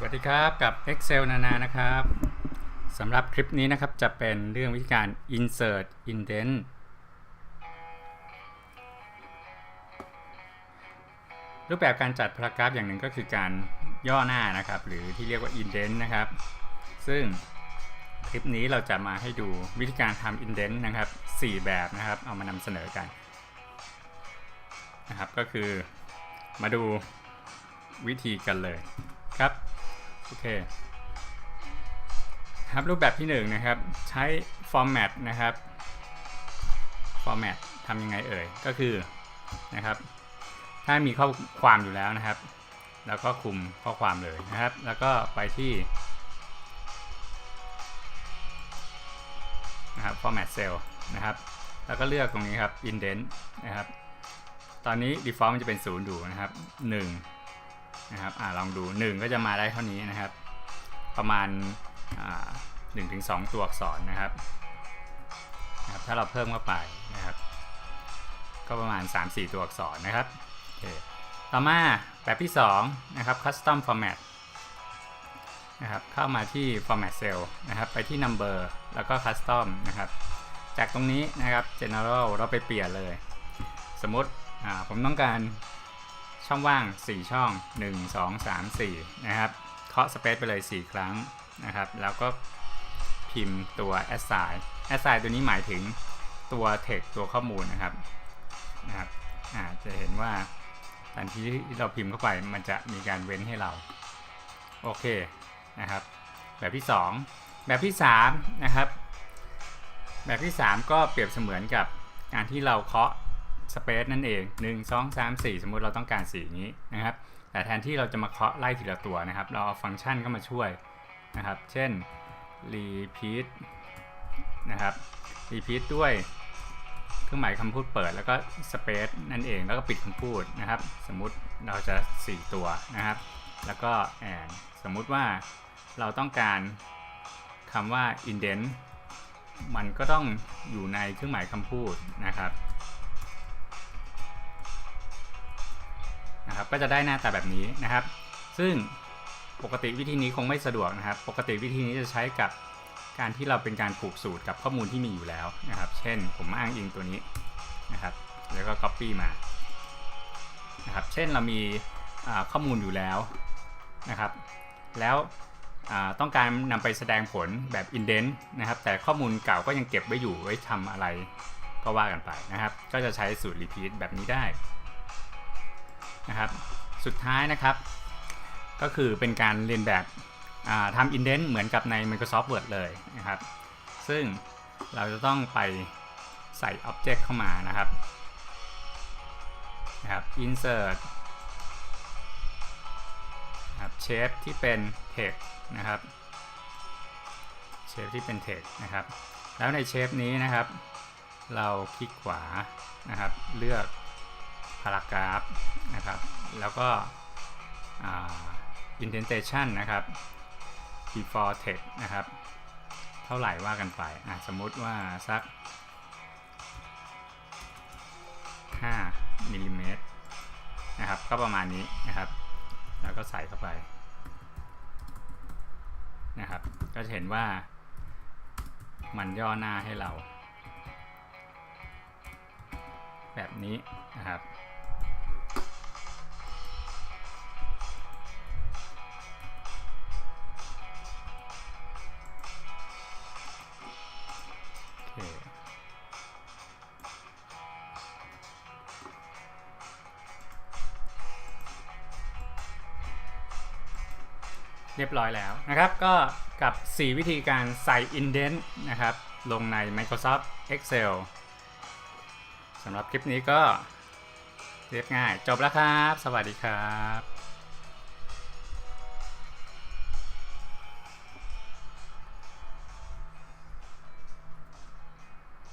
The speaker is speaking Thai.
สวัสดีครับกับ Excel นานานะครับสำหรับคลิปนี้นะครับจะเป็นเรื่องวิธีการ insert indent รูปแบบการจัดพารากราฟอย่างหนึ่งก็คือการย่อหน้านะครับ หรือที่เรียกว่า indent นะครับ ซึ่งคลิปนี้เราจะมาให้ดูวิธีการทำ indent นะครับ 4 แบบนะครับเอามานำเสนอกันนะครับก็คือมาดูวิธีกันเลยครับ โอเคครับรูปแบบที่1นนะครับ ใช้ format นะครับ format ทำยังไงเอ่ย ก็คือนะครับ ถ้ามีข้อความอยู่แล้วนะครับ แล้วก็คุมข้อความเลยนะครับ แล้วก็ไปที่นะครับ format cell นะครับ แล้วก็เลือกตรงนี้ครับ indent นะครับ ตอนนี้ default มันจะเป็น 0 อยู่นะครับ 1 นะครับอ่าลองดู 1 ก็จะมาได้เท่านี้นะครับ ประมาณหนึ่งถึงสองตัวอักษรนะครับนะครับ ถ้าเราเพิ่มเข้าไปนะครับ ก็ประมาณ 3-4 ตัวอักษรนะครับโอเคต่อมาแบบที่2นะครับ custom format นะครับเข้ามาที่ format cell นะครับไปที่ number แล้วก็ custom นะครับจากตรงนี้นะครับ general เราไปเปลี่ยนเลย สมมติผมต้องการ ช่องว่าง 4 ช่อง 1 2 3 4 นะครับ เคาะ space ไปเลย 4 ครั้งนะครับ แล้วก็พิมพ์ตัว assign assign ตัวนี้หมายถึงตัว text ตัวข้อมูลนะครับนะครับอาจะเห็นว่าทันทีที่เราพิมพ์เข้าไปมันจะมีการเว้นให้เรา โอเคนะครับ แบบที่ 2 แบบที่ 3 นะครับ แบบที่ 3 ก็เปรียบเสมือนกับการที่เราเคาะ สเปซนั่นเอง 1 2 3 4 สมมุติเราต้องการสีนี้นะครับ แต่แทนที่เราจะมาเคาะไล่ทีละตัวนะครับ เราเอาฟังก์ชันเข้ามาช่วยนะครับ เช่น repeat นะครับ repeat ด้วยเครื่องหมายคำพูดเปิดแล้วก็ space นั่นเองแล้วก็ปิดคำพูดนะครับ สมมุติเราจะ 4 ตัวนะครับ แล้วก็ and สมมุติว่าเราต้องการคำว่า indent มันก็ต้องอยู่ในเครื่องหมายคำพูดนะครับ นะครับก็จะได้หน้าตาแบบนี้นะครับ ซึ่งปกติวิธีนี้คงไม่สะดวกนะครับ ปกติวิธีนี้จะใช้กับการที่เราเป็นการผูกสูตรกับข้อมูลที่มีอยู่แล้วนะครับ เช่นผมอ้างอิงตัวนี้นะครับ แล้วก็ Copy มานะครับ เช่นเรามีข้อมูลอยู่แล้วนะครับ แล้วต้องการนำไปแสดงผลแบบ indent นะครับ แต่ข้อมูลเก่าก็ยังเก็บไว้อยู่ไว้ทำอะไรก็ว่ากันไปนะครับ ก็จะใช้สูตร repeat แบบนี้ได้ นะครับสุดท้ายนะครับ ก็คือเป็นการเรียนแบบทำ indent เหมือนกับใน Microsoft Word เลยนะครับ ซึ่งเราจะต้องไปใส่ Object เข้ามานะครับนะครับ insert นะครับ shape ที่เป็น text นะครับ shape ที่เป็น text นะครับ แล้วใน shape นี้นะครับ เราคลิกขวานะครับ เลือกพารากราฟนะครับ แล้วก็ indentation นะครับ before text นะครับ เท่าไหร่ว่ากันไปสมมุติว่าสัก 5มิลลิเมตรนะครับ ก็ประมาณนี้นะครับ แล้วก็ใส่เข้าไปนะครับ ก็จะเห็นว่ามันย่อหน้าให้เรา แบบนี้นะครับ เรียบร้อยแล้วนะครับ ก็กับ 4 วิธีการใส่ indent นะครับ ลงใน Microsoft Excel สำหรับคลิปนี้ก็เรียบง่าย จบแล้วครับ สวัสดีครับ